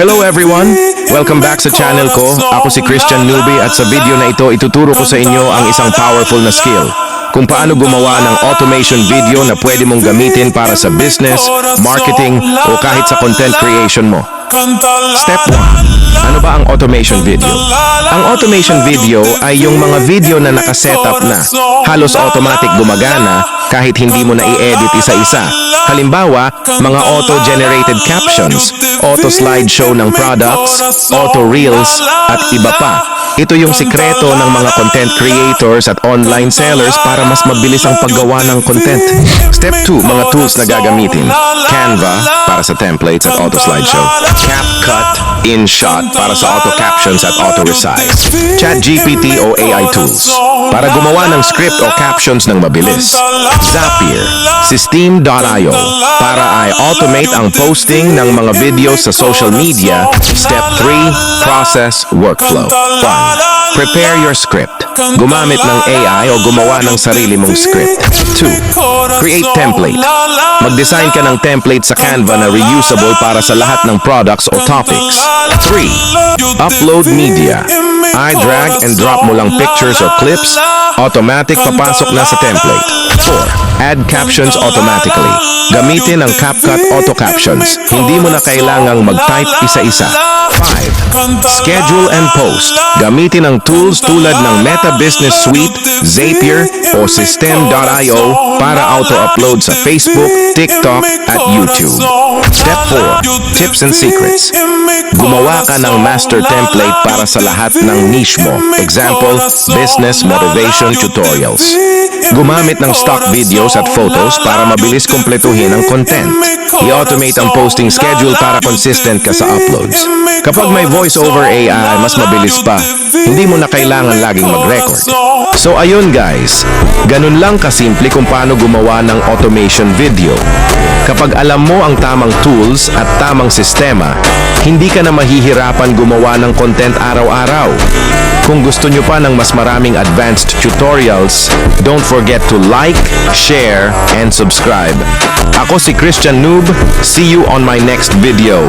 Hello everyone! Welcome back sa channel ko. Ako si Christian Newby at sa video na ito ituturo ko sa inyo ang isang powerful na skill. Kung paano gumawa ng automation video na pwede mong gamitin para sa business, marketing o kahit sa content creation mo. Step 1. Ano ba ang automation video? Ang automation video ay yung mga video na nakasetup na. Halos automatic gumagana kahit hindi mo na i-edit isa-isa. Halimbawa, mga auto-generated captions, auto-slideshow ng products, auto-reels, at iba pa. Ito yung sikreto ng mga content creators at online sellers para mas mabilis ang paggawa ng content. Step 2, mga tools na gagamitin. Canva para sa templates at auto-slideshow. CapCut, InShot para sa auto-captions at auto-resize. ChatGPT o AI tools para gumawa ng script o captions ng mabilis. Zapier, System.io para ay automate ang posting ng mga videos sa social media. Step 3, process workflow. 1. Prepare your script. Gumamit ng AI o gumawa ng sarili mong script. 2. Create template. Mag-design ka ng template sa Canva na reusable para sa lahat ng products o topics. 3. Upload media. I drag and drop mo lang pictures or clips, automatic papasok na sa template. 4. Add captions automatically. Gamitin ang CapCut Auto Captions. Hindi mo na kailangang mag-type isa-isa. 5. Schedule and post. Gamitin ang tools tulad ng Meta Business Suite, Zapier, o System.io para auto-upload sa Facebook, TikTok, at YouTube. Step 4. Tips and secrets. Gumawa ka ng master template para sa lahat ng niche mo. Example, business motivation tutorials. Gumamit ng stock videos at photos para mabilis kumpletuhin ang content. I-automate ang posting schedule para consistent ka sa uploads. Kapag may voice-over AI, mas mabilis pa. Hindi mo na kailangan laging mag-record. So ayun guys, ganun lang kasimple kung paano gumawa ng automation video. Kapag alam mo ang tamang tools at tamang sistema, hindi ka na mahihirapan gumawa ng content araw-araw. Kung gusto nyo pa ng mas maraming advanced tutorials, don't forget to like, share, and subscribe. Ako si Christian Noob. See you on my next video.